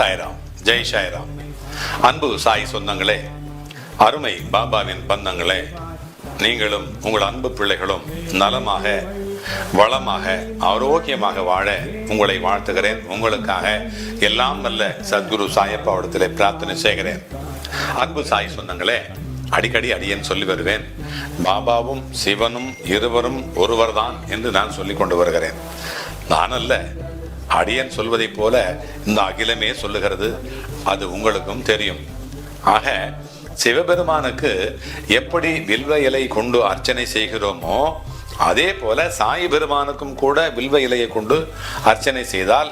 சாய்ராம். ஜெய் சாய்ராம். அன்பு சாய் சொந்தங்களே அருமை பாபாவின் பந்தங்களே நீங்களும் உங்கள் அன்பு பிள்ளைகளும் நலமாக வளமாக ஆரோக்கியமாக வாழ உங்களை வாழ்த்துகிறேன். உங்களுக்காக எல்லாம் நல்ல சத்குரு சாயப்பாவிடத்தில் பிரார்த்தனை செய்கிறேன். அன்பு சாய் சொந்தங்களே அடிக்கடி அடியேன் சொல்லி வருவேன். பாபாவும் சிவனும் இருவரும் ஒருவர்தான் என்று நான் சொல்லிக் கொண்டு வருகிறேன். நான் அல்ல அடியன் சொல்வதைப் போல இந்த அகிலமே சொல்லுகிறது. அது உங்களுக்கும் தெரியும். ஆக சிவபெருமானுக்கு எப்படி வில்வ இலை கொண்டு அர்ச்சனை செய்கிறோமோ அதே போல சாய் பெருமானுக்கும் கூட வில்வ இலையை கொண்டு அர்ச்சனை செய்தால்